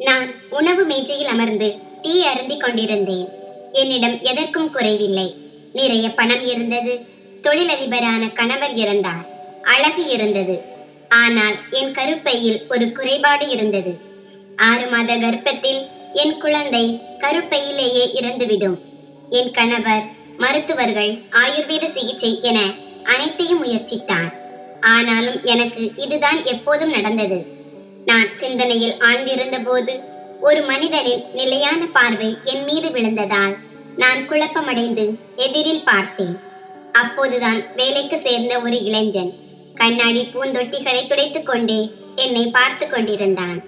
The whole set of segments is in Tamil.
நான் உணவு மேஜையில் அமர்ந்து டீ அருந்திக் கொண்டிருந்தேன். என்னிடம் எதற்கும் குறைவில்லை. நிறைய பணம் இருந்தது. தொழிலதிபரான கணவர் இருந்தார் அழகு இருந்தது. ஆனால் என் கருப்பையில் ஒரு குறைபாடு இருந்தது. ஆறு மாத கர்ப்பத்தில் என் குழந்தை கருப்பையிலேயே இறந்துவிடும். என் கணவர் மருத்துவர்கள் ஆயுர்வேத சிகிச்சை என அனைத்தையும் முயற்சித்தார். ஆனாலும் எனக்கு இதுதான் எப்போதும் நடந்தது. நான் சிந்தனையில் ஆழ்ந்திருந்த போது ஒரு மனிதரின் நிலையான பார்வை என் மீது விழுந்ததால் நான் குழப்பமடைந்து எதிரில் பார்த்தேன். அப்போதுதான் வேலைக்கு சேர்ந்த ஒரு இளைஞன் கண்ணாடி பூந்தொட்டிகளை துடைத்துக் கொண்டே என்னை பார்த்து கொண்டிருந்தான்.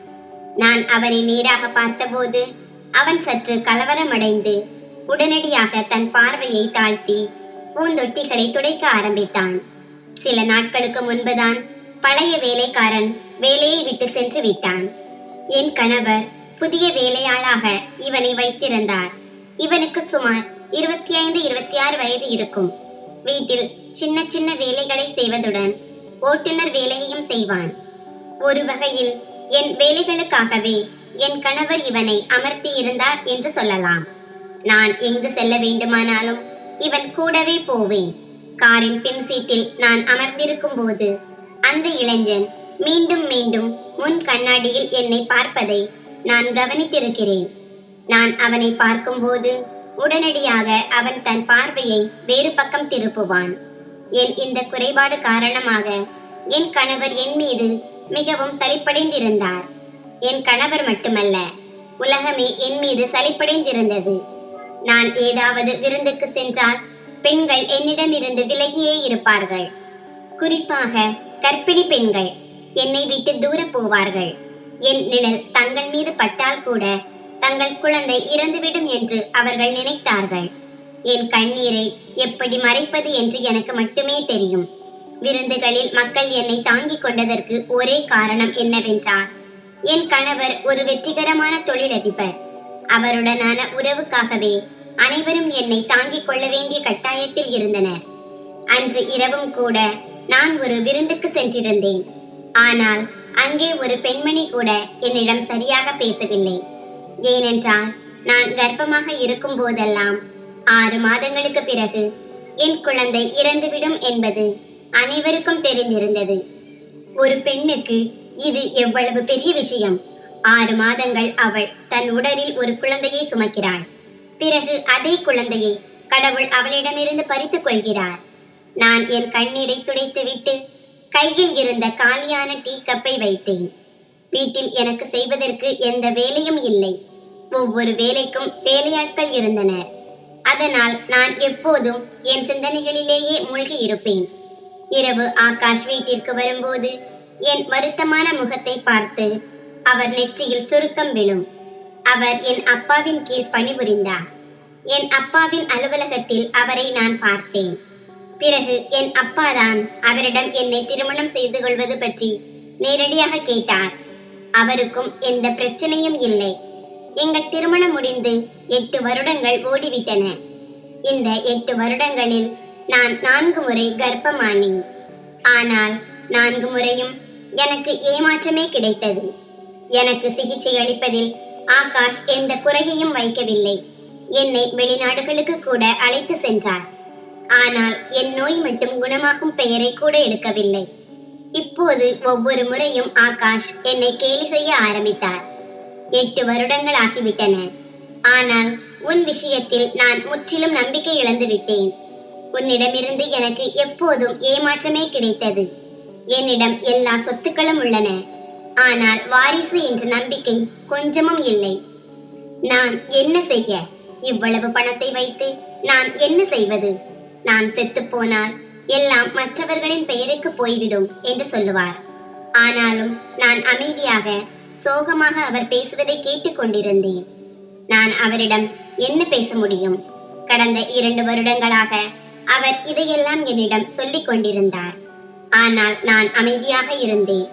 நான் அவனை நேராக பார்த்தபோது அவன் சற்று கலவரமடைந்து உடனடியாக தன் பார்வையை தாழ்த்தி பூந்தொட்டிகளை துடைக்க ஆரம்பித்தான். சில நாட்களுக்கு முன்புதான் பழைய வேலைக்காரன் வேலையை விட்டு சென்று விட்டான். என் கணவர் புதிய வேலையாளாக இவனை வைத்திருந்தார். இவனுக்கு சுமார் இருபத்தி ஐந்து இருபத்தி ஆறு வயது இருக்கும். வீட்டில் சின்ன சின்ன வேலைகளை செய்வதுடன் ஓட்டுநர் வேலையையும் செய்வான். ஒரு வகையில் என் வேலைகளுக்காகவே என் கணவர் இவனை அமர்த்தி இருந்தார் என்று சொல்லலாம். நான் எங்கு செல்ல வேண்டுமானாலும் இவன் கூடவே போவேன். காரின் பின் சீட்டில் நான் அமர்ந்திருக்கும் போது அந்த இளைஞன் மீண்டும் மீண்டும் முன் கண்ணாடியில் என்னை பார்ப்பதை நான் கவனித்திருக்கிறேன். நான் அவனை பார்க்கும்போது உடனடியாக அவன் தன் பார்வையை வேறு பக்கம் திருப்புவான். என் இந்த குறைபாடு காரணமாக என் கணவர் என் மீது மிகவும் சலிப்படைந்திருந்தார். என் கணவர் மட்டுமல்ல உலகமே என் மீது சலிப்படைந்திருந்தது. நான் ஏதாவது விருந்துக்கு சென்றால் பெண்கள் என்னிடமிருந்து விலகியே இருப்பார்கள். குறிப்பாக கர்ப்பிணி பெண்கள். என்னை விட்டு தூர போவார்கள். என் நிழல் தங்கள் மீது பட்டால் கூட தங்கள் குழந்தை இறந்துவிடும் என்று அவர்கள் நினைத்தார்கள். என் கண்ணீரை எப்படி மறைப்பது என்று எனக்கு மட்டுமே தெரியும். விருந்துகளில் மக்கள் என்னை தாங்கிக் கொண்டதற்கு ஒரே காரணம் என்னவென்றால் என் கணவர் ஒரு வெற்றிகரமான தொழிலதிபர். அவருடனான உறவுக்காகவே அனைவரும் என்னை தாங்கிக் கொள்ள வேண்டிய கட்டாயத்தில் இருந்தனர். அன்று இரவும் கூட நான் ஒரு விருந்துக்கு சென்றிருந்தேன். ஆனால் அங்கே ஒரு பெண்மணி கூட என்னிடம் சரியாக பேசவில்லை. ஏனென்றால் நான் கர்ப்பமாக இருக்கும் போதெல்லாம் ஆறு மாதங்களுக்கு பிறகு என் குழந்தை இறந்துவிடும் என்பது அனைவருக்கும் தெரிந்திருந்தது. ஒரு பெண்ணுக்கு இது எவ்வளவு பெரிய விஷயம். ஆறு மாதங்கள் அவள் தன் உடலில் ஒரு குழந்தையை சுமக்கிறாள். பிறகு அதே குழந்தையை கடவுள் அவளிடமிருந்து பறித்துக் கொள்கிறார். நான் என் கண்ணீரை துடைத்துவிட்டு கையில் இருந்த காலியான டீ கப்பை வைத்தேன். வீட்டில் எனக்கு செய்வதற்கு எந்த வேலையும் இல்லை. ஒவ்வொரு வேலைக்கும் வேலையாட்கள் இருந்தனர். அதனால் நான் எப்போதும் என் சிந்தனைகளிலேயே மூழ்கி இருப்பேன். இரவு ஆகாஷ் வீட்டிற்கு வரும்போது என் வருத்தமான முகத்தை பார்த்து அவர் நெற்றியில் சுருக்கம் விழும். அவர் என் அப்பாவின் கீழ் பணிபுரிந்தார். என் அப்பாவின் அலுவலகத்தில் அவரை நான் பார்த்தேன். பிறகு என் அப்பாதான் அவரிடம் என்னை திருமணம் செய்து கொள்வது பற்றி நேரடியாக கேட்டார். அவருக்கும் எந்த பிரச்சனையும் இல்லை. எங்கள் திருமணம் முடிந்து எட்டு வருடங்கள் ஓடிவிட்டன. இந்த எட்டு வருடங்களில் நான் நான்கு முறை கர்ப்பமானேன் ஆனால் நான்கு முறையும் எனக்கு ஏமாற்றமே கிடைத்தது. எனக்கு சிகிச்சை அளிப்பதில் ஆகாஷ் எந்த குறையையும் வைக்கவில்லை. என்னை வெளிநாடுகளுக்கு கூட அழைத்து சென்றார். ஆனால் என் நோய் மட்டும் குணமாகும் பெயரை கூட எடுக்கவில்லை. இப்போது ஒவ்வொரு முறையும் ஆகாஷ் என்னை கேலி செய்ய ஆரம்பித்தார். எட்டு வருடங்கள் ஆகிவிட்டன. ஆனால் உன் விஷயத்தில் நான் முற்றிலும் நம்பிக்கை இழந்து விட்டேன். உன்னிடமிருந்து எனக்கு எப்போதும் ஏமாற்றமே கிடைத்தது. என்னிடம் எல்லா சொத்துக்களும் உள்ளன. ஆனால் வாரிசு என்ற நம்பிக்கை கொஞ்சமும் இல்லை. நான் என்ன செய்ய? இவ்வளவு பணத்தை வைத்து நான் என்ன செய்வது? நான் செத்து போனால் எல்லாம் மற்றவர்களின் பெயருக்கு போய்விடும் என்று சொல்லுவார். ஆனாலும் நான் அமைதியாக சோகமாக அவர் பேசுவதை கேட்டுக்கொண்டிருந்தேன் நான் அவரிடம் என்ன பேச முடியும்? கடந்த இரண்டு வருடங்களாக அவர் இதையெல்லாம் என்னிடம் சொல்லிக் கொண்டிருந்தார். ஆனால் நான் அமைதியாக இருந்தேன்.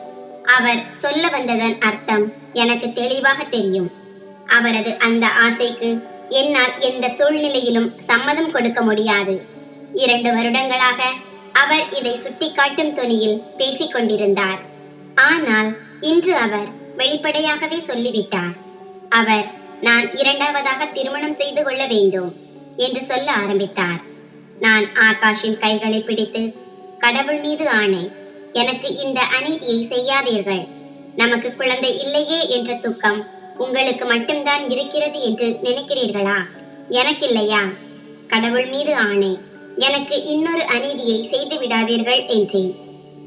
அவர் சொல்ல வந்ததன் அர்த்தம் எனக்கு தெளிவாக தெரியும். அவரது அந்த ஆசைக்கு என்னால் எந்த சூழ்நிலையிலும் சம்மதம் கொடுக்க முடியாது. இரண்டு வருடங்களாக அவர் இதை சுட்டிக்காட்டும் துணியில் பேசிக் கொண்டிருந்தார் ஆனால் இன்று அவர் வெளிப்படையாகவே சொல்லிவிட்டார். அவர் நான் இரண்டாவதாக திருமணம் செய்து கொள்ள வேண்டும் என்று சொல்ல ஆரம்பித்தார். நான் ஆகாஷின் கைகளை பிடித்து கடவுள் மீது ஆணை எனக்கு இந்த அநீதியை செய்யாதீர்கள். நமக்கு குழந்தை இல்லையே என்ற துக்கம் உங்களுக்கு மட்டும்தான் இருக்கிறது என்று நினைக்கிறீர்களா? எனக்கில்லையா? கடவுள் மீது ஆணை எனக்கு இன்னொரு அநீதியை செய்து விடாதீர்கள் என்றேன்.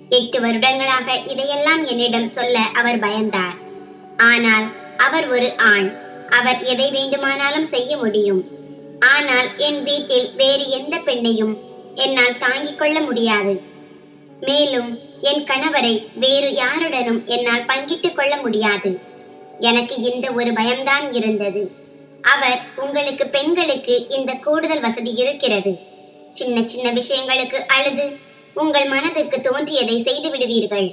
எட்டு வருடங்களாக இதையெல்லாம் என்னிடம் சொல்ல அவர் பயந்தார். ஆனால் அவர் ஒரு ஆண். அவர் எதை வேண்டுமானாலும் செய்ய முடியும். ஆனால் என் வீட்டில் வேறு எந்த பெண்ணையும் என்னால் தாங்கிக் கொள்ள முடியாது. மேலும் என் கணவரை வேறு யாருடனும் என்னால் பங்கிட்டுக் கொள்ள முடியாது. எனக்கு இந்த ஒரு பயம்தான் இருந்தது. அவர் உங்களுக்கு பெண்களுக்கு இந்த கூடுதல் வசதி இருக்கிறது. சின்ன சின்ன விஷயங்களுக்கு அழுது உங்கள் மனதுக்கு தோன்றியதை செய்து விடுவீர்கள்.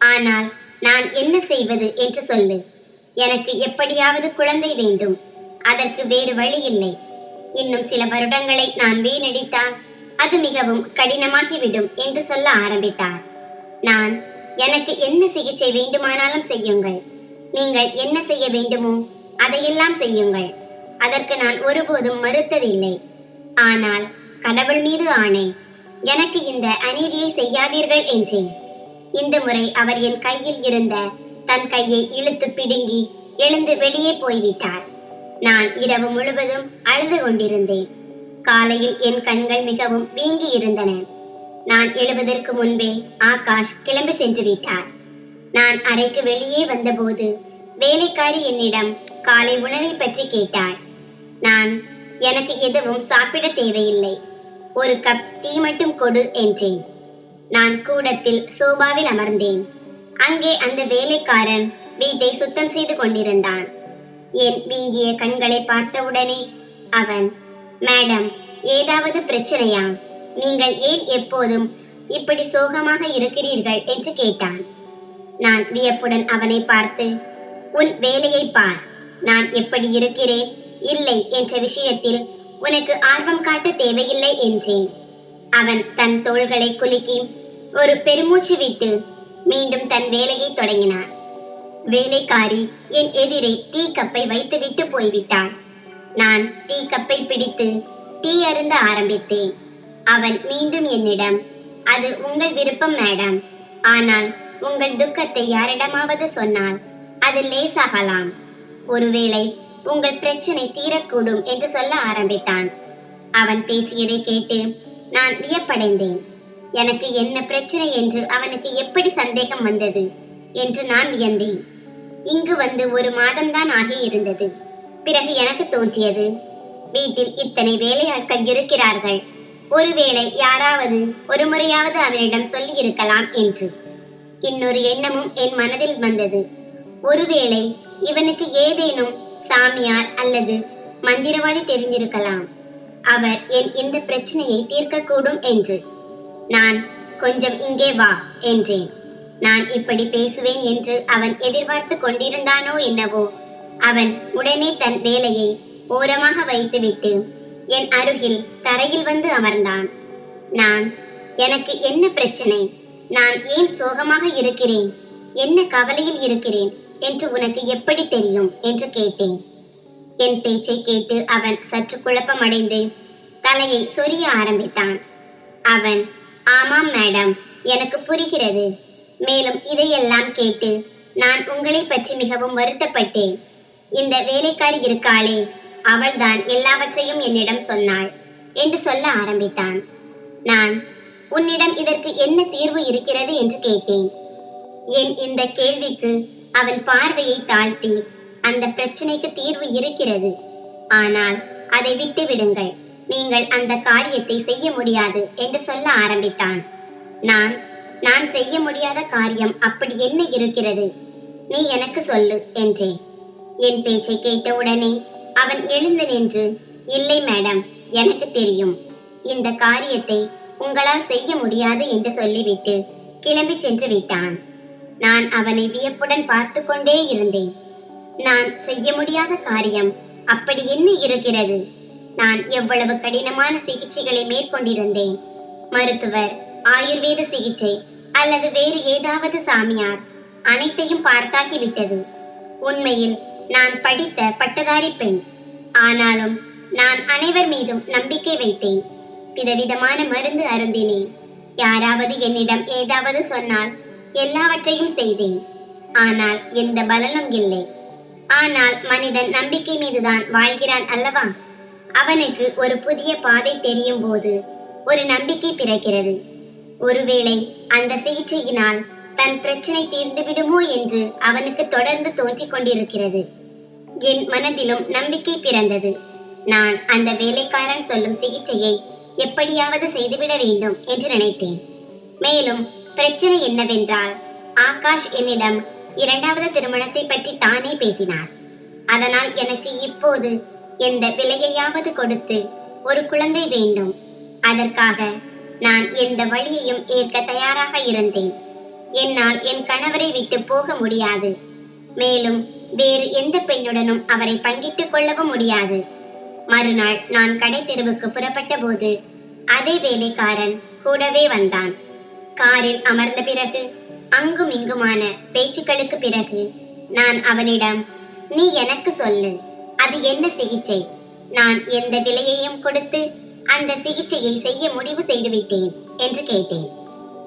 ஆனால் நான் என்ன செய்வது என்று சொல்லு. எனக்கு எப்படியாவது குழந்தை வேண்டும். அதற்கு வேறு வழி இல்லை. இன்னும் சில வருடங்களை நான் வீணடித்தால் அது மிகவும் கடினமாகிவிடும் என்று சொல்ல ஆரம்பித்தார். நான் எனக்கு என்ன சிகிச்சை வேண்டுமானாலும் செய்யுங்கள். நீங்கள் என்ன செய்ய வேண்டுமோ அதையெல்லாம் செய்யுங்கள். அதற்கு நான் ஒருபோதும் மறுத்ததில்லை. ஆனால் கடவுள் மீது ஆணை. எனக்கு இந்த அநீதியை செய்யாதீர்கள் என்றேன். இந்த முறை அவர் என் கையில் இருந்த தன் கையை இழுத்து பிடுங்கி எழுந்து வெளியே போய்விட்டார். நான் இரவு முழுவதும் அழுது கொண்டிருந்தேன். காலையில் என் கண்கள் மிகவும் வீங்கி இருந்தன. நான் எழுவதற்கு முன்பே ஆகாஷ் கிளம்பி சென்று விட்டார். நான் அறைக்கு வெளியே வந்தபோது வேலைக்காரி என்னிடம் காலை உணவை பற்றி கேட்டாள். நான் எனக்கு எதுவும் சாப்பிட தேவையில்லை. ஒரு கப் டீ மட்டும் கொடு என்றேன். நான் கூடத்தில் சோபாவில் அமர்ந்தேன். அங்கே அந்த வேலைக்காரன் வீட்டை சுத்தம் செய்து கொண்டிருந்தான். என் வீங்கிய கண்களை பார்த்தவுடனே அவன் மேடம் ஏதாவது பிரச்சனையா? நீங்கள் ஏன் எப்போதும் இப்படி சோகமாக இருக்கிறீர்கள்? என்று கேட்டான். நான் வியப்புடன் அவனை பார்த்து உன் வேலையை பார். நான் எப்படி இருக்கிறேன்? இல்லை என்ற விஷயத்தில் உனக்கு ஆர்வம் காட்ட தேவையில்லை என்றேன். அவன் தன் தோள்களை குலுக்கி ஒரு பெருமூச்சு விட்டு மீண்டும் தன் வேலையை தொடங்கினான். வேலைக்காரி என் எதிரே டீ கப்பை வைத்துவிட்டு போய்விட்டாள் நான் டீ கப்பை பிடித்து டீ அருந்த ஆரம்பித்தேன். அவன் மீண்டும் என்னிடம் அது உங்கள் விருப்பம் மேடம். ஆனால் உங்கள் துக்கத்தை யாரிடமாவது சொன்னால் அது லேசாகலாம். ஒருவேளை உங்கள் பிரச்சனை தீரக்கூடும் என்று சொல்ல ஆரம்பித்தான். அவன் பேசியதை கேட்டு நான் வியப்படைந்தேன். எனக்கு என்ன பிரச்சனை என்று அவனுக்கு எப்படி சந்தேகம் வந்தது? என்று நான் வியந்தேன். இங்கு வந்து ஒரு மாதம்தான் ஆகி இருந்தது பிறகு எனக்கு தோன்றியது வீட்டில் இத்தனை வேலையாட்கள் இருக்கிறார்கள். ஒருவேளை யாராவது ஒரு முறையாவது அவனிடம் சொல்லி இருக்கலாம் என்று. இன்னொரு எண்ணமும் என் மனதில் வந்தது. ஒருவேளை இவனுக்கு ஏதேனும் சாமியார் அல்லது மந்திரவாதி தெரிந்திருக்கலாம். அவர் என் இந்த பிரச்சனையை தீர்க்கக்கூடும் என்று. நான் கொஞ்சம் இங்கே வா என்றேன். நான் இப்படி பேசுவேன் என்று அவன் எதிர்பார்த்து கொண்டிருந்தானோ என்னவோ. அவன் உடனே தன் வேலையை ஓரமாக வைத்துவிட்டு என் அருகில் தரையில் வந்து அமர்ந்தான். நான் எனக்கு என்ன பிரச்சனை? நான் ஏன் சோகமாக இருக்கிறேன்? என்ன கவலையில் இருக்கிறேன்? என்று உனக்கு எப்படி தெரியும்? என்று கேட்டேன். என் பேச்சை கேட்டு அவன் சற்று குழப்பமடைந்து தலையை சொரிய ஆரம்பித்தான். அவன் ஆமாம் மேடம் எனக்கு புரிகிறது. மேலும் இதையெல்லாம் கேட்டு நான் உங்களை பற்றி மிகவும் வருத்தப்பட்டேன். இந்த வேலைக்காரி இருக்காளே அவள்தான் எல்லாவற்றையும் என்னிடம் சொன்னாள் என்று சொல்ல ஆரம்பித்தான். நான் உன்னிடம் இதற்கு என்ன தீர்வு இருக்கிறது? என்று கேட்டேன். என் இந்த கேள்விக்கு அவன் பார்வையை தாழ்த்தி அந்த பிரச்சனைக்கு தீர்வு இருக்கிறது. ஆனால் அதை விட்டு விடுங்கள். நீங்கள் அந்த காரியத்தை செய்ய முடியாது என்று சொல்ல ஆரம்பித்தான். நான் நான் செய்ய முடியாத காரியம் அப்படி என்ன இருக்கிறது? நீ எனக்கு சொல்லு என்றேன். என் பேச்சை கேட்ட உடனே அவன் எழுந்து நின்று இல்லை மேடம் எனக்கு தெரியும். இந்த காரியத்தை உங்களால் செய்ய முடியாது என்று சொல்லிவிட்டு கிளம்பி சென்று விட்டான். நான் அவனை வியப்புடன் பார்த்து கொண்டே இருந்தேன். நான் செய்ய முடியாத காரியம். அப்படி என்ன இருக்கிறது? நான் எவ்வளவு கடினமான சிகிச்சைகளை மேற்கொண்டிருந்தேன். மருத்துவர் ஆயுர்வேத சிகிச்சை அல்லது வேறு ஏதாவது சாமியார் அனைத்தையும் பார்த்தாகிவிட்டது. உண்மையில் நான் படித்த பட்டதாரி பெண். ஆனாலும் நான் அனைவர் மீதும் நம்பிக்கை வைத்தேன். விதவிதமான மருந்து அருந்தினேன். யாராவது என்னிடம் ஏதாவது சொன்னால் எல்லாவற்றையும் செய்தேன். ஆனால் எந்த பலனும் இல்லை. ஆனால் மனிதன் நம்பிக்கை மீதுதான் வாழ்கிறான் அல்லவா? அவனுக்கு ஒரு புதிய பாதை தெரியும் போது ஒரு நம்பிக்கை பிறக்கிறது. ஒருவேளை அந்த சிகிச்சையினால் தன் பிரச்சனை தீர்ந்து விடுமோ என்று அவனுக்கு தொடர்ந்து தோன்றிக் கொண்டிருக்கிறது. என் மனதிலும் நம்பிக்கை பிறந்தது. நான் அந்த வேலைக்காரன் சொல்லும் சிகிச்சையை எப்படியாவது செய்துவிட வேண்டும் என்று நினைத்தேன். மேலும் பிரச்சனை என்னவென்றால் ஆகாஷ் என்னிடம் இரண்டாவது திருமணத்தை பற்றி தானே பேசினார். அதனால் எனக்கு இப்போது எந்த விலையையாவது கொடுத்து ஒரு குழந்தை வேண்டும். அதற்காக நான் எந்த வழியையும் ஏற்க தயாராக இருந்தேன். என்னால் என் கணவரை விட்டு போக முடியாது. மேலும் வேறு எந்த பெண்ணுடனும் அவரை பங்கிட்டுக் கொள்ளவும் முடியாது. மறுநாள் நான் கடை தெருவுக்கு புறப்பட்ட போது அதே வேலைக்காரன் கூடவே வந்தான். காரில் அமர்ந்த பிறகு அங்கும் இங்குமான பேச்சுக்களுக்கு பிறகு நான் அவனிடம் நீ எனக்கு சொல்லு அது என்ன சிகிச்சை? நான் எந்த விலையையும் கொடுத்து அந்த சிகிச்சையை செய்ய முடிவு செய்து விட்டேன் என்று கேட்டேன்.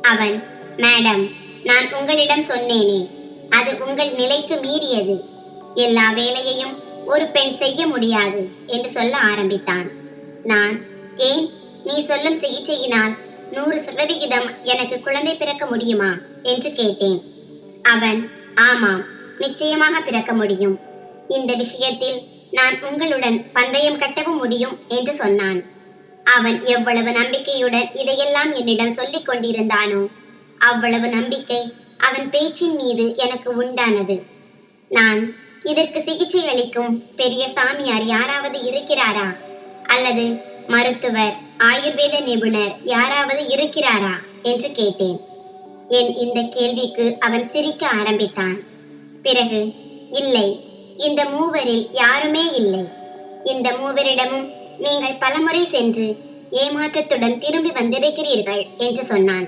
அவன் மேடம் நான் உங்களிடம் சொன்னேனே அது உங்கள் நிலைக்கு மீறியது. எல்லா வேலையையும் ஒரு பெண் செய்ய முடியாது என்று சொல்ல ஆரம்பித்தான். நான் ஏன்? நீ சொல்லும் சிகிச்சையினால் நூறு சதவிகிதம் எனக்கு குழந்தை பிறக்க முடியுமா? என்று கேட்டேன். அவன் ஆமாம் நிச்சயமாக பிறக்க முடியும். இந்த விஷயத்தில் நான் உங்களுடன் பந்தயம் கட்டவும் முடியும் என்று சொன்னான். அவன் எவ்வளவு நம்பிக்கையுடன் இதையெல்லாம் என்னிடம் சொல்லிக் கொண்டிருந்தானோ அவ்வளவு நம்பிக்கை அவன் பேச்சின் மீது எனக்கு உண்டானது. நான் இதற்கு சிகிச்சை அளிக்கும் பெரிய சாமியார் யாராவது இருக்கிறாரா? அல்லது மருத்துவர் ஆயுர்வேத நிபுணர் யாராவது இருக்கிறாரா? என்று கேட்டேன். என் இந்த கேள்விக்கு அவன் சிரிக்க ஆரம்பித்தான். பிறகு இல்லை இந்த மூவரில் யாருமே இல்லை. இந்த மூவரிடமும் நீங்கள் பலமுறை சென்று ஏமாற்றத்துடன் திரும்பி வந்திருக்கிறீர்கள் என்று சொன்னான்.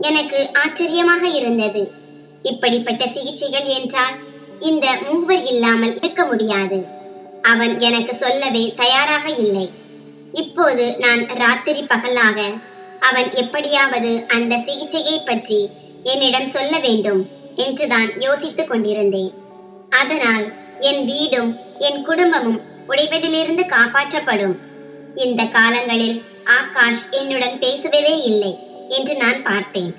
எனக்கு ஆச்சரியமாக இருந்தது. இப்படிப்பட்ட சிகிச்சைகள் என்றால் இந்த மூவர் இல்லாமல் இருக்க முடியாது. அவன் எனக்கு சொல்லவே தயாராக இல்லை. இப்போது நான் ராத்திரி பகலாக அவன் எப்படியாவது அந்த சிகிச்சையை பற்றி என்னிடம் சொல்ல வேண்டும் என்றுதான் யோசித்துக் கொண்டிருந்தேன். அதனால் என் வீடும் என் குடும்பமும் உடைவதிலிருந்து காப்பாற்றப்படும். இந்த காலங்களில் ஆகாஷ் என்னுடன் பேசுவதே இல்லை என்று நான் பார்த்தேன்.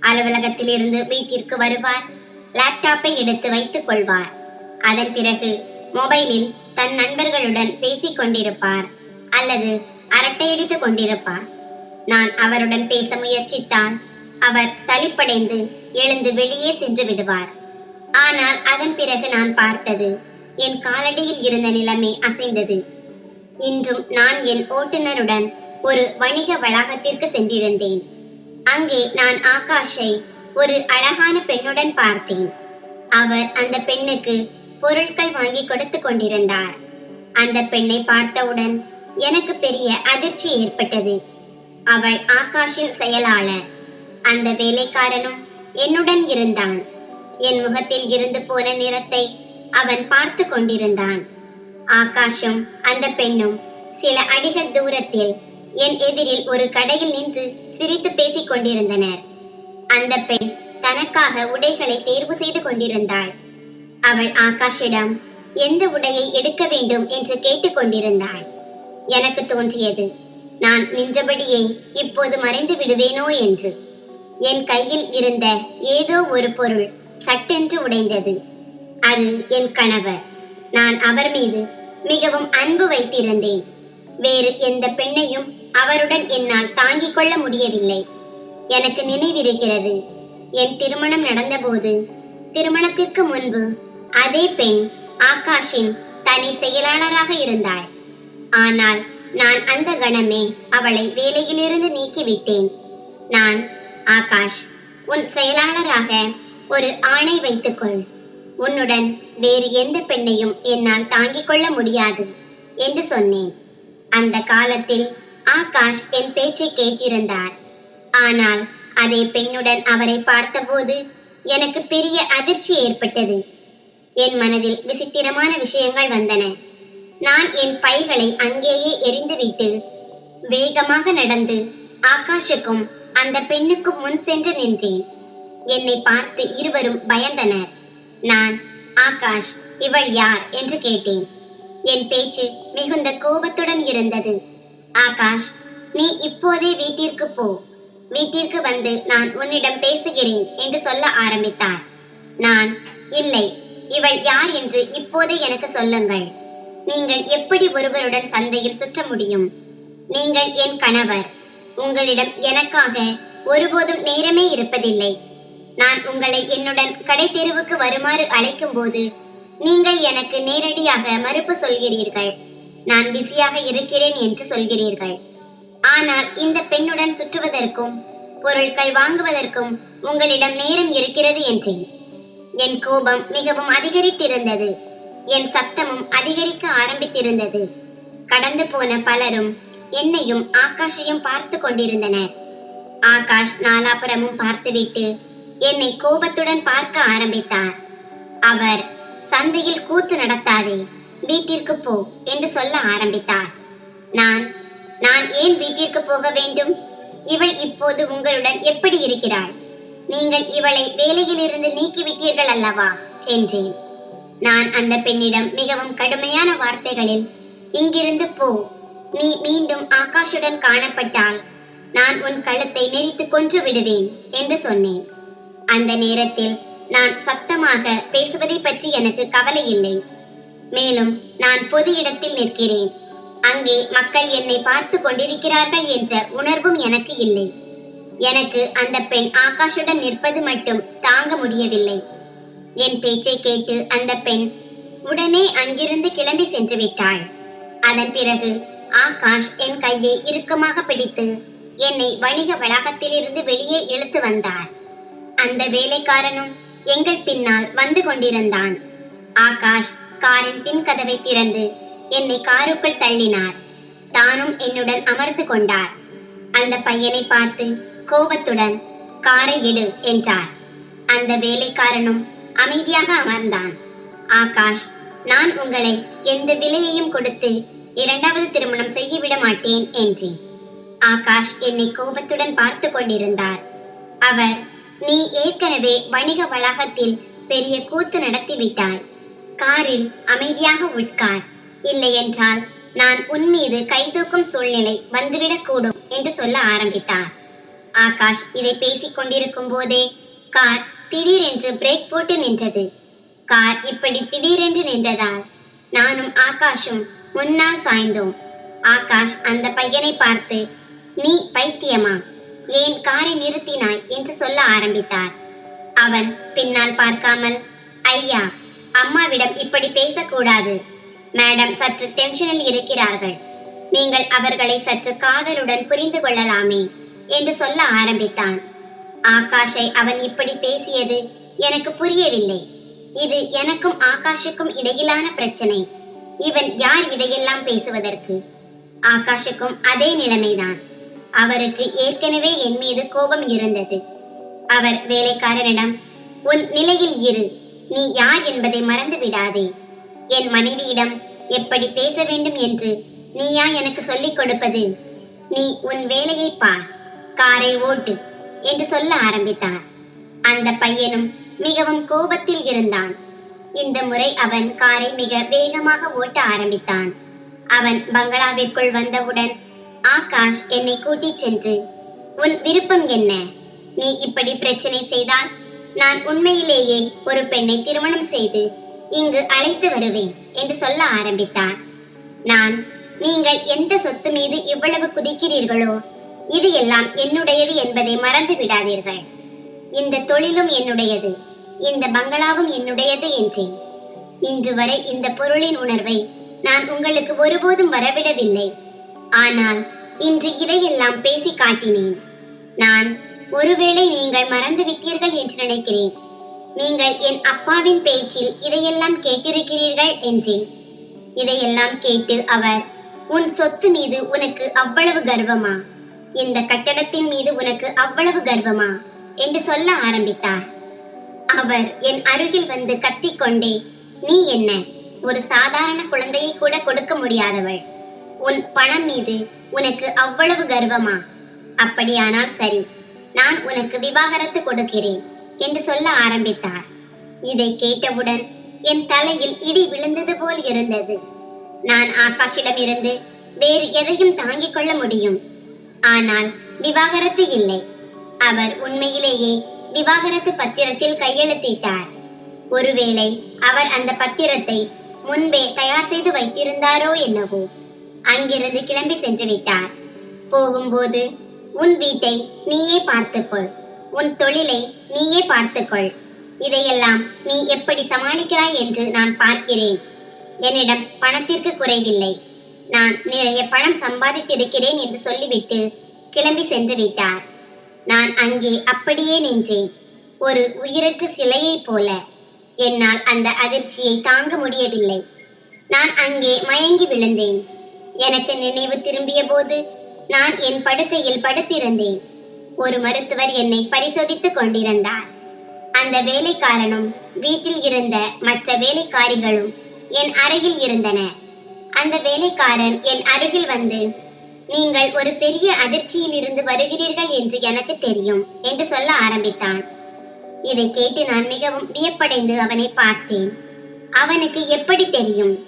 அலுவலகத்திலிருந்து வீட்டிற்கு வருவார் லேப்டாப்பை எடுத்து வைத்துக் கொள்வார். அதன் பிறகு மொபைலில் தன் நண்பர்களுடன் பேசிக் கொண்டிருப்பார். அல்லது அரட்டையடித்துக் கொண்டிருப்பார். நான் அவருடன் பேச முயற்சித்தால் அவர் சலிப்படைந்து எழுந்து வெளியே சென்று விடுவார். ஆனால் அதன் பிறகு நான் பார்த்தது என் காலடியில் இருந்த நிலைமை அசைந்தது. இன்றும் நான் என் ஓட்டுநருடன் ஒரு வணிக வளாகத்திற்கு சென்றிருந்தேன். அங்கே நான் ஆகாஷை ஒரு அழகான பெண்ணுடன் பார்த்தேன். அவர் அந்த பெண்ணுக்கு பொருட்கள் வாங்கி கொடுத்து கொண்டிருந்தார். அந்த பெண்ணை பார்த்தவுடன் எனக்கு பெரிய அதிர்ச்சி ஏற்பட்டது. அவள் ஆகாஷின் செயலாளர் அந்த வேலைக்காரனும் என்னுடன் இருந்தான். என் முகத்தில் இருந்து போன நிறத்தை அவன் பார்த்து கொண்டிருந்தான். ஆகாஷும் அந்த பெண்ணும் சில அடிகள் தூரத்தில் என் எதிரில் ஒரு கடையில் நின்று சிரித்து பேசிக் கொண்டிருந்தனர். அந்த பெண் தனக்காக உடைகளை தேர்வு செய்து கொண்டிருந்தாள். அவள் ஆகாஷிடம் எந்த உடையை எடுக்க வேண்டும்? என்று கேட்டுக்கொண்டிருந்தாள் எனக்கு தோன்றியது. நான் நின்றபடியே இப்போது மறைந்து விடுவேனோ என்று. என் கையில் இருந்த ஏதோ ஒரு பொருள் சட்டென்று உடைந்தது. அது என் கணவர். நான் அவர் மீது மிகவும் அன்பு வைத்திருந்தேன். வேறு எந்த பெண்ணையும் அவருடன் என்னால் தாங்கிக் கொள்ள முடியவில்லை. எனக்கு நினைவிருக்கிறது. என் திருமணம் நடந்தபோது திருமணத்திற்கு முன்பு அதே பெண் ஆகாஷின் தனி செயலாளராக இருந்தாள். ஆனால் நான் அந்த கணமே அவளை வேலையிலிருந்து நீக்கிவிட்டேன். நான் ஆகாஷ் உன் செயலாளராக ஒரு ஆணை வைத்துக்கொள். உன்னுடன் வேறு எந்த பெண்ணையும் என்னால் தாங்கிக் கொள்ள முடியாது என்று சொன்னேன். அந்த காலத்தில் ஆகாஷ் என் பேச்சை கேட்டிருந்தார். ஆனால் அதே பெண்ணுடன் அவரை பார்த்தபோது எனக்கு பெரிய அதிர்ச்சி ஏற்பட்டது. என் மனதில் விசித்திரமான விஷயங்கள் வந்தன. நான் என் பைகளை அங்கேயே எரிந்துவிட்டு வேகமாக நடந்து ஆகாஷுக்கும் அந்த பெண்ணுக்கும் முன் சென்று நின்றேன். என்னை பார்த்து இருவரும் பயந்தனர். நான் ஆகாஷ் இவள் யார்? என்று கேட்டேன். என் பேச்சு மிகுந்த கோபத்துடன் இருந்தது. ஆகாஷ் நீ இப்போதே வீட்டிற்கு போ. வீட்டிற்கு வந்து நான் உன்னிடம் பேசுகிறேன் என்று சொல்ல ஆரம்பித்தார். நான் இல்லை இவள் யார் என்று இப்போதே எனக்கு சொல்லுங்கள். நீங்கள் எப்படி ஒருவருடன் சந்தையில் சுற்ற முடியும்? நீங்கள் என் கணவர். உங்களிடம் எனக்காக ஒருபோதும் நேரமே இருப்பதில்லை. நான் உங்களை என்னுடன் கடை தெருவுக்கு வருமாறு அழைக்கும் போது நீங்கள் எனக்கு நேரடியாக மறுப்பு சொல்கிறீர்கள். நான் பிஸியாக இருக்கிறேன் என்று சொல்கிறீர்கள். ஆனால் இந்த பெண்ணுடன் சுற்றுவதற்கும் பொருட்கள் வாங்குவதற்கும் உங்களிடம் நேரம் இருக்கிறது என்றேன். என் கோபம் மிகவும் அதிகரித்திருந்தது. என் சத்தமும் அதிகரிக்க ஆரம்பித்திருந்தது. கடந்து போன பலரும் என்னையும் ஆகாஷையும் பார்த்து கொண்டிருந்தனர். ஆகாஷ் நாலாபுரமும் பார்த்துவிட்டு என்னை கோபத்துடன் பார்க்க ஆரம்பித்தார். அவர் சந்தையில் கூத்து நடத்தாதே வீட்டிற்கு போ என்று சொல்ல ஆரம்பித்தார். நான் நான் ஏன் வீட்டிற்கு போக வேண்டும்? இவள் இப்போது உங்களுடன் எப்படி இருக்கிறாள்? நீங்கள் இவளை வேலையிலிருந்து நீக்கிவிட்டீர்கள் அல்லவா என்றேன். நான் அந்த பெண்ணிடம் மிகவும் கடுமையான வார்த்தைகளில் இங்கிருந்து போ. நீ மீண்டும் ஆகாஷுடன் காணப்பட்டால் நான் உன் கழுத்தை நெரித்து கொன்று விடுவேன் என்று சொன்னேன். அந்த நேரத்தில் நான் சத்தமாக பேசுவதை பற்றி எனக்கு கவலை இல்லை. மேலும் நான் பொது இடத்தில் நிற்கிறேன். அங்கே மக்கள் என்னை பார்த்து கொண்டிருக்கிறார்கள் என்ற உணர்வும் எனக்கு இல்லை. எனக்கு அந்த பெண் ஆகாஷுடன் நிற்பது மட்டும் தாங்க முடியவில்லை. என் பேச்சை கேட்டு அந்த பெண் உடனே அங்கிருந்து கிளம்பி சென்று விட்டாள். அதன் பிறகு ஆகாஷ் என் கையை இறுக்கமாக பிடித்து என்னை வணிக வளாகத்திலிருந்து வெளியே இழுத்து வந்தார். அந்த வேலைக்காரனும் எங்கள் பின்னால் வந்து கொண்டிருந்தான். ஆகாஷ் காரின் பின் கதவை திறந்து என்னை காருக்குள் தள்ளினார். தானும் என்னுடன் அமர்ந்து கொண்டார். அந்த பையனை பார்த்து கோபத்துடன் காரை எடு என்றார். அந்த வேலைக்காரனும் அமைதியாக அமர்ந்தான். ஆகாஷ் நான் உங்களை எந்த விலையையும் கொடுத்து இரண்டாவது திருமணம் செய்யவிட மாட்டேன் என்றேன். ஆகாஷ் என்னை கோபத்துடன் பார்த்து கொண்டிருந்தார். அவர் நீ ஏற்கனவே வணிக வளாகத்தில் பெரிய கூத்து நடத்திவிட்டாய். காரில் அமைதியாக உட்கார். இல்லையென்றால் நான் உன் மீது கைதூக்கும் சூழ்நிலை வந்துவிடக்கூடும் என்று சொல்ல ஆரம்பித்தார். ஆகாஷ் இதை பேசிக் கொண்டிருக்கும் போதே கார் திடீரென்று பிரேக் போட்டு நின்றது. கார் இப்படி திடீரென்று நின்றதால் நானும் ஆகாஷும் முன்னால் சாய்ந்தோம். ஆகாஷ் அந்த பையனை பார்த்து நீ பைத்தியமா? ஏன் காரை நிறுத்தினாய்? என்று சொல்ல ஆரம்பித்தார். அவன் பின்னால் பார்க்காமல் ஐயா அம்மாவிடம் இப்படி பேசக்கூடாது. மேடம் சற்று டென்ஷனில் இருக்கிறார்கள். நீங்கள் அவர்களை சற்று காதலுடன் புரிந்து கொள்ளலாமே என்று சொல்ல ஆரம்பித்தான். ஆகாஷை அவன் இப்படி பேசியது எனக்கு புரியவில்லை. இது எனக்கும் ஆகாஷுக்கும் இடையிலான பிரச்சனை. இவன் யார் இதையெல்லாம் பேசுவதற்கு? ஆகாஷுக்கும் அதே நிலைமைதான். அவருக்கு ஏற்கனவே என் மீது கோபம் இருந்தது. அவர் வேலைக்காரனிடம் உன் நிலையில் இரு. நீ யார் என்பதை மறந்து விடாதே. என் மனைவியிடம் எப்படி பேச வேண்டும் என்று நீயா எனக்கு சொல்லிக் கொடுப்பது? நீ உன் வேலையை பார். காரை ஓட்டு. என்று சொல்ல ஆரம்பித்தார் அந்த பையனும் மிகவும் கோபத்தில் இருந்தான். இந்த முறை அவன் காரை மிக வேகமாக ஓட்ட ஆரம்பித்தான். அவன் பங்களாவிற்குள் வந்தவுடன் ஆகாஷ் என்னை கூட்டிச் சென்று. உன் விருப்பம் என்ன? நீ இப்படி பிரச்சனை செய்தால் நான் உண்மையிலேயே ஒரு பெண்ணை திருமணம் செய்து இங்கு அழைத்து வருவேன் என்று சொல்ல ஆரம்பித்தார் நான் நீங்கள் எந்த சொத்து மீது இவ்வளவு குதிக்கிறீர்களோ இது எல்லாம் என்னுடையது என்பதை மறந்து விடாதீர்கள். இந்த தொழிலும் என்னுடையது இந்த பங்களாவும் என்னுடையது என்றேன். இன்று வரை இந்த பொருளின் உணர்வை நான் உங்களுக்கு ஒருபோதும் வரவிடவில்லை. ஆனால் இன்று இதையெல்லாம் பேசி காட்டினேன். நான் ஒருவேளை நீங்கள் மறந்து விட்டீர்கள் என்று நினைக்கிறேன். நீங்கள் என் அப்பாவின் பேச்சில் இதையெல்லாம் கேட்டிருக்கிறீர்கள் என்றேன். இதையெல்லாம் கேட்டு அவர் உன் சொத்து மீது உனக்கு அவ்வளவு கர்வமா? இந்த கட்டடத்தின் மீது உனக்கு அவ்வளவு கர்வமா? என்று சொல்ல ஆரம்பித்தார். அவர் என் அருகில் வந்து கத்திக்கொண்டே நீ என்ன? ஒரு சாதாரண குழந்தையை கூட கொடுக்க முடியாதவள். உன் பணம் மீது உனக்கு அவ்வளவு கர்வமா? அப்படியானால் சரி நான் உனக்கு விவாகரத்து கொடுக்கிறேன் என்று சொல்ல ஆரம்பித்தார். இதை கேட்டவுடன் என் தலையில் இடி விழுந்தது போல் இருந்தது. நான் ஆகாஷிடம் இருந்து வேறு எதையும் தாங்கிக் கொள்ள முடியும். ஆனால் விவாகரத்து இல்லை. அவர் உண்மையிலேயே விவாகரத்து பத்திரத்தில் கையெழுத்திட்டார். ஒருவேளை அவர் அந்த பத்திரத்தை முன்பே தயார் செய்து வைத்திருந்தாரோ என்னவோ. அங்கிருந்து கிளம்பி சென்று விட்டார். போகும்போது உன் வீட்டை நீயே பார்த்துக்கொள். உன் தொழிலை நீயே பார்த்துக்கொள். இதையெல்லாம் நீ எப்படி சமாளிக்கிறாய் என்று நான் பார்க்கிறேன். என்னிடம் பணத்திற்கு குறைவில்லை. நான் நிறைய பணம் சம்பாதித்திருக்கிறேன் என்று சொல்லிவிட்டு கிளம்பி சென்று விட்டார் நான் அங்கே அப்படியே நின்றேன். ஒரு உயிரற்ற சிலையைப் போல. என்னால் அந்த அதிர்ச்சியை தாங்க முடியவில்லை. நான் அங்கே மயங்கி விழுந்தேன். எனக்கு நினைவு திரும்பிய போது நான் என் படுக்கையில் படுத்திருந்தேன். ஒரு மருத்துவர் என்னை பரிசோதித்துக் கொண்டிருந்தார். அந்த வேலைக்காரனும் வீட்டில் இருந்த மற்ற வேலைக்காரிகளும் என் அறையில் இருந்தன அந்த வேலைக்காரன் என் அருகில் வந்து நீங்கள் ஒரு பெரிய அதிர்ச்சியில் இருந்து வருகிறீர்கள் என்று எனக்கு தெரியும் என்று சொல்ல ஆரம்பித்தான். இதை கேட்டு நான் மிகவும் வியப்படைந்து அவனை பார்த்தேன். அவனுக்கு எப்படி தெரியும்?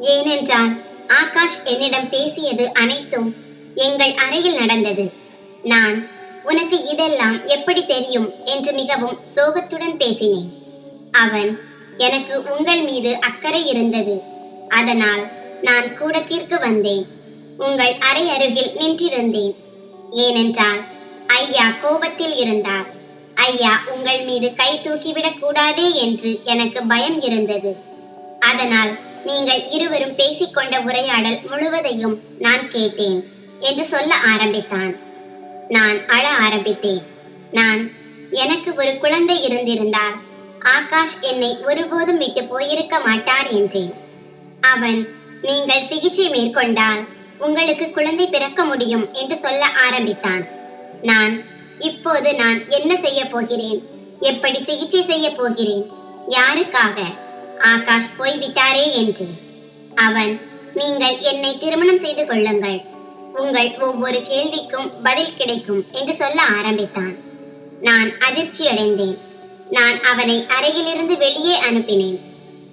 ஏனென்றால் ஆகாஷ் என்னிடம் பேசியது அனைத்தும் எங்கள் அறையில் நடந்தது. நான் உனக்கு இதெல்லாம் எப்படி தெரியும்? என்று மிகவும் சோகத்துடன் பேசினேன். அவன் எனக்கு உங்கள் மீது அக்கறை இருந்தது. அதனால் நான் கூடத்திற்கு வந்தேன். உங்கள் அறை அருகில் நின்றிருந்தேன். ஏனென்றால் ஐயா கோபத்தில் இருந்தார். ஐயா உங்கள் மீது கை தூக்கிவிடக் கூடாதே என்று எனக்கு பயம் இருந்தது. அதனால் நீங்கள் இருவரும் பேசிக்கொண்ட உரையாடல் முழுவதையும் நான் கேட்டேன் என்று சொல்ல ஆரம்பித்தான். நான் அழ ஆரம்பித்தேன். நான் எனக்கு ஒரு குழந்தை இருந்திருந்தால் ஆகாஷ் என்னை ஒருபோதும் விட்டு போயிருக்க மாட்டார் என்றேன். அவன் நீங்கள் சிகிச்சை மேற்கொண்டால் உங்களுக்கு குழந்தை பிறக்க முடியும் என்று சொல்ல ஆரம்பித்தான். நான் இப்போது நான் என்ன செய்ய போகிறேன்? எப்படி சிகிச்சை செய்ய போகிறேன்? யாருக்காக? ஆகாஷ் போய்விட்டாரே என்று. அவன் நீங்கள் என்னை திருமணம் செய்து கொள்ளுங்கள். உங்கள் ஒவ்வொரு கேள்விக்கும் பதில் கிடைக்கும் என்று சொல்ல ஆரம்பித்தான். நான் அதிர்ச்சியடைந்தேன். நான் அவனை அறையிலிருந்து வெளியே அனுப்பினேன்.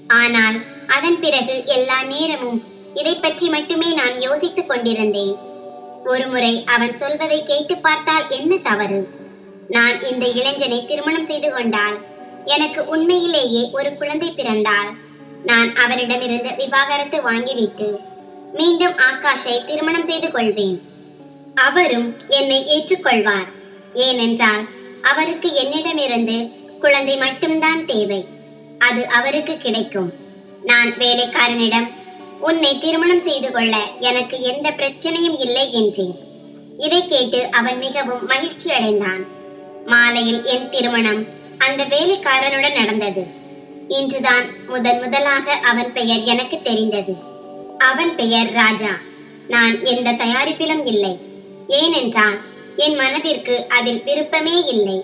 ஆனால் அதன் பிறகு எல்லா நேரமும் இதை பற்றி மட்டுமே நான் யோசித்துக் கொண்டிருந்தேன். ஒருமுறை அவன் சொல்வதை கேட்டு பார்த்தால் என்ன தவறு? நான் இந்த இளைஞனை திருமணம் செய்து கொண்டால் எனக்கு உண்மையிலேயே ஒரு குழந்தை பிறந்தால் நான் அவரிடமிருந்து விவாகரத்து வாங்கிவிட்டு மீண்டும் ஆகாஷை திருமணம் செய்து கொள்வேன். அவரும் என்னை ஏற்றுக்கொள்வார். ஏனென்றால் அவருக்கு என்னிடமிருந்து குழந்தை மட்டும்தான் தேவை. அது அவருக்கு கிடைக்கும். நான் வேலைக்காரனிடம் உன்னை திருமணம் செய்து கொள்ள எனக்கு எந்த பிரச்சனையும் இல்லை என்றேன். இதை கேட்டு அவன் மிகவும் மகிழ்ச்சி அடைந்தான். மாலையில் என் திருமணம் அந்த வேலைக்காரனுடன் நடந்தது. இன்றுதான் முதன் முதலாக அவன் பெயர் எனக்கு தெரிந்தது. அவன் பெயர் ராஜா. நான் எந்த தயாரிப்பிலும் இல்லை. ஏனென்றால் என் மனதிற்கு அதில் விருப்பமே இல்லை.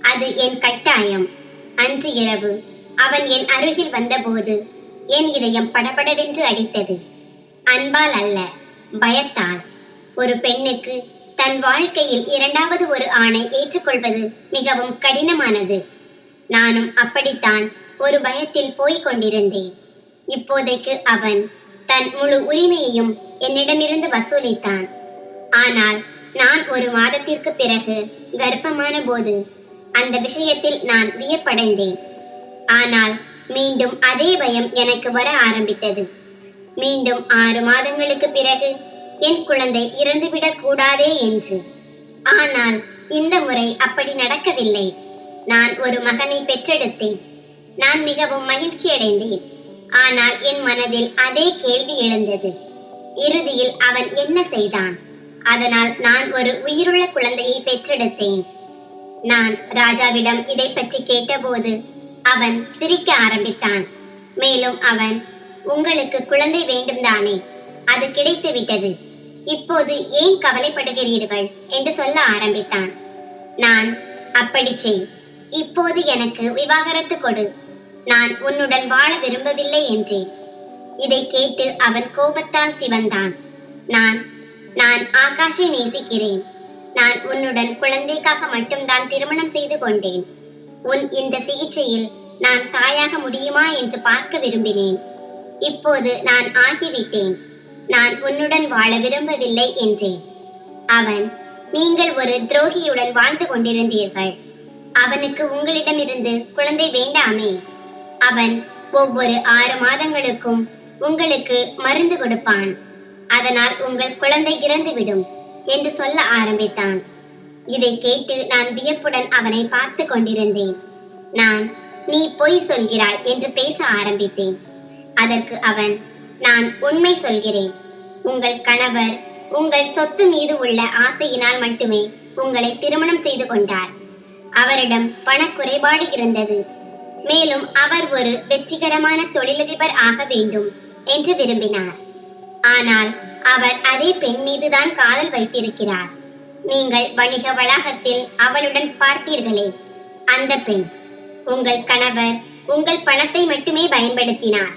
அது என் கட்டாயம். அன்று இரவு அவன் என் அருகில் வந்தபோது என் இதயம் படபடவென்று அடித்தது. அன்பால் அல்ல பயத்தால். ஒரு பெண்ணுக்கு தன் வாழ்க்கையில் இரண்டாவது ஒரு ஆணை ஏற்றுக்கொள்வது மிகவும் கடினமானது. நானும் அப்படித்தான் ஒரு பயத்தில் போய்க் கொண்டிருந்தேன். இப்போதைக்கு அவன் தன் முழு உரிமையையும் என்னிடமிருந்து வசூலித்தான். ஆனால் நான் ஒரு மாதத்திற்கு பிறகு கர்ப்பமான போது அந்த விஷயத்தில் நான் வியப்படைந்தேன். ஆனால் மீண்டும் அதே பயம் எனக்கு வர ஆரம்பித்தது. மீண்டும் ஆறு மாதங்களுக்கு பிறகு என் குழந்தை இறந்துவிடக் கூடாதே என்று. ஆனால் இந்த முறை அப்படி நடக்கவில்லை. நான் ஒரு மகனை பெற்றெடுத்தேன். நான் மிகவும் மகிழ்ச்சி அடைந்தேன் ஆனால் என் மனதில் அதே கேள்வி எழுந்தது. இறுதியில் அவன் என்ன செய்தான்? அதனால் நான் ஒரு உயிருள்ள குழந்தையை பெற்றெடுத்தேன். நான் ராஜாவிடம் இதை பற்றி கேட்டபோது அவன் சிரிக்க ஆரம்பித்தான். மேலும் அவன் உங்களுக்கு குழந்தை வேண்டும் தானே அது கிடைத்து விட்டது. இப்போது ஏன் கவலைப்படுகிறீர்கள்? என்று சொல்ல ஆரம்பித்தான். நான் அப்படி செய். இப்போது எனக்கு விவாகரத்து கொடு. நான் உன்னுடன் வாழ விரும்பவில்லை என்றேன். இதை கேட்டு அவன் கோபத்தால் சிவந்தான். நான் நான் ஆகாஷை நேசிக்கிறேன். நான் உன்னுடன் குழந்தைக்காக மட்டும்தான் திருமணம் செய்து கொண்டேன். உன் இந்த சிகிச்சையில் நான் தாயாக முடியுமா என்று பார்க்க விரும்பினேன். இப்போது நான் ஆகிவிட்டேன். நான் உன்னுடன் வாழ விரும்பவில்லை என்றேன். அவன் நீங்கள் ஒரு துரோகியுடன் வாழ்ந்து கொண்டிருந்தீர்கள். அவனுக்கு உங்களிடமிருந்து குழந்தை வேண்டாமே. அவன் ஒவ்வொரு ஆறு மாதங்களுக்கும் உங்களுக்கு மருந்து கொடுப்பான். அதனால் உங்கள் குழந்தை இறந்துவிடும் என்று சொல்ல ஆரம்பித்தான். இதை கேட்டு நான் வியப்புடன் அவனை பார்த்து கொண்டிருந்தேன். நான் நீ பொய் சொல்கிறாய் என்று பேச ஆரம்பித்தேன். அதற்கு அவன் நான் உண்மை சொல்கிறேன். உங்கள் கணவர் உங்கள் சொத்து மீது உள்ள ஆசையினால் மட்டுமே உங்களை திருமணம் செய்து கொண்டார். அவரிடம் பணக்குறைபாடு இருந்தது. மேலும் அவர் ஒரு வெற்றிகரமான தொழிலதிபர் ஆக வேண்டும் என்று விரும்பினார். ஆனால் அவர் அதே பெண் மீதுதான் காதல் வைத்திருக்கிறார். நீங்கள் வணிக வளாகத்தில் அவளுடன் பார்த்தீர்களே அந்த பெண் உங்கள் கணவர் உங்கள் பணத்தை மட்டுமே பயன்படுத்தினார்.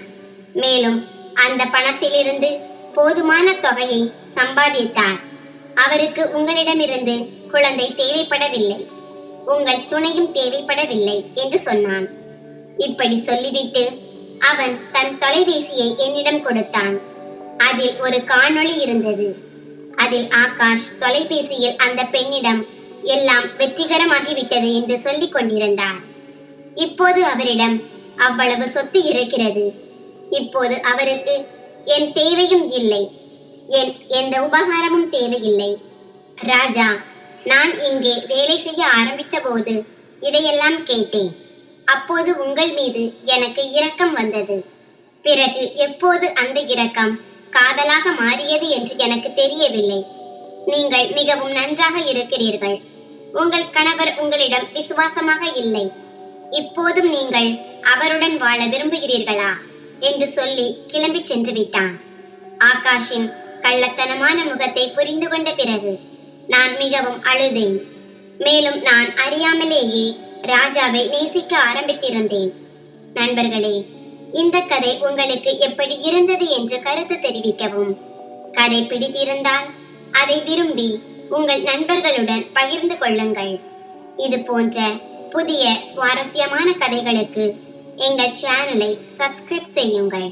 மேலும் அந்த பணத்திலிருந்து போதுமான தொகையை சம்பாதித்தார். அவருக்கு உங்களிடமிருந்து குழந்தை தேவைப்படவில்லை. உங்கள் துணையும் தேவைப்படவில்லை என்று சொன்னான். இப்படி சொல்லிவிட்டு அவன் தன் தொலைபேசியை என்னிடம் கொடுத்தான். அதில் ஒரு காணொளி இருந்தது. அதில் ஆகாஷ் தொலைபேசியில் அந்த பெண்ணிடம் எல்லாம் வெற்றிகரமாகிவிட்டது என்று சொல்லிக் கொண்டிருந்தார். இப்போது அவரிடம் அவ்வளவு சொத்து இருக்கிறது. இப்போது அவருக்கு என் தேவையும் இல்லை. என் எந்த உபகாரமும் தேவையில்லை. ராஜா நான் இங்கே வேலை செய்ய ஆரம்பித்த போது இதையெல்லாம் கேட்டேன். அப்போது உங்கள் மீது எனக்கு இரக்கம் வந்தது. பிறகு எப்போது அந்த இரக்கம் காதலாக மாறியது என்று எனக்கு தெரியவில்லை. நீங்கள் மிகவும் நன்றாக இருக்கிறீர்கள். உங்கள் கணவர் உங்களிடம் விசுவாசமாக இல்லை. இப்போதும் நீங்கள் அவருடன் வாழ விரும்புகிறீர்களா? என்று சொல்லி கிளம்பி சென்று விட்டான். ஆகாஷின் கள்ளத்தனமான முகத்தை புரிந்து கொண்ட பிறகு நான் மிகவும் அழுதேன். மேலும் நான் அறியாமலேயே ராஜாவை நேசிக்க ஆரம்பித்திருந்தேன். நண்பர்களே இந்த கதை உங்களுக்கு எப்படி இருந்தது என்று கருத்து தெரிவிக்கவும். கதை பிடித்திருந்தால் அதை விரும்பி உங்கள் நண்பர்களுடன் பகிர்ந்து கொள்ளுங்கள். இது போன்ற புதிய சுவாரஸ்யமான கதைகளுக்கு எங்கள் சேனலை சப்ஸ்கிரைப் செய்யுங்கள்.